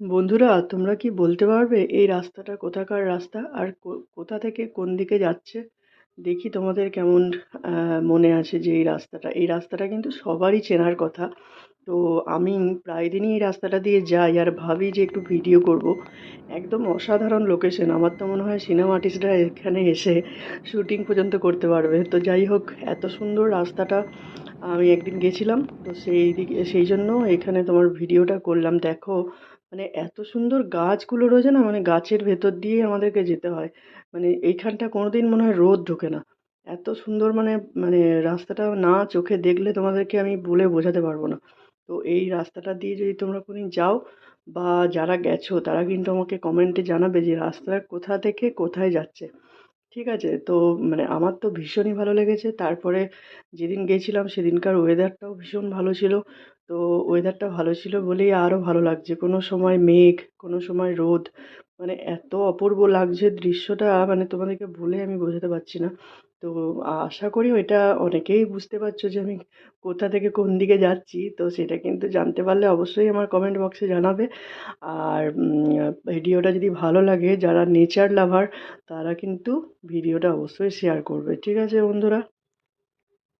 বন্ধুরা, তোমরা কি বলতে পারবে এই রাস্তাটা কোথাকার রাস্তা? আর কোথা থেকে কোন দিকে যাচ্ছে? দেখি তোমাদের কেমন মনে আছে যে এই রাস্তাটা। এই রাস্তাটা কিন্তু সবারই চেনার কথা। তো আমি প্রায় দিনই এই রাস্তাটা দিয়ে যাই আর ভাবি যে একটু ভিডিও করব। একদম অসাধারণ লোকেশন। আমার তো মনে হয় সিনেমা আর্টিস্টরা এখানে এসে শুটিং পর্যন্ত করতে পারবে। তো যাই হোক, এত সুন্দর রাস্তাটা আমি একদিন গেছিলাম। তো সেই দিকে, সেই জন্য এখানে তোমার ভিডিওটা করলাম। দেখো মানে এত সুন্দর গাছগুলো রয়েছে না মানে গাছের ভেতর দিয়ে আমাদেরকে যেতে হয়। মানে এইখানটা কোনোদিন মনে হয় রোদ ঢোকে না। এত সুন্দর মানে মানে রাস্তাটা না চোখে দেখলে তোমাদেরকে আমি বলে বোঝাতে পারব না। তো এই রাস্তাটা দিয়ে যদি তোমরা কোনোদিন যাও বা যারা গেছো, তারা কিন্তু আমাকে কমেন্টে জানাবে যে রাস্তাটা কোথা থেকে কোথায় যাচ্ছে। ঠিক আছে? তো মানে আমার তো ভীষণই ভালো লেগেছে। তারপরে যেদিন গেছিলাম, সেদিনকার ওয়েদারটাও ভীষণ ভালো ছিল। তো ওয়েদারটা ভালো ছিল বলেই আরও ভালো লাগছে। কোনো সময় মেঘ, কোনো সময় রোদ মানে এত অপূর্ব লাগছে দৃশ্যটা মানে তোমাদেরকে বলে আমি বোঝাতে পারছি না। তো আশা করি ওইটা অনেকেই বুঝতে পারছ যে আমি কোথা থেকে কোন দিকে যাচ্ছি। তো সেটা কিন্তু জানতে পারলে অবশ্যই আমার কমেন্ট বক্সে জানাবে। আর ভিডিওটা যদি ভালো লাগে, যারা নেচার লাভার তারা কিন্তু ভিডিওটা অবশ্যই শেয়ার করবে। ঠিক আছে বন্ধুরা?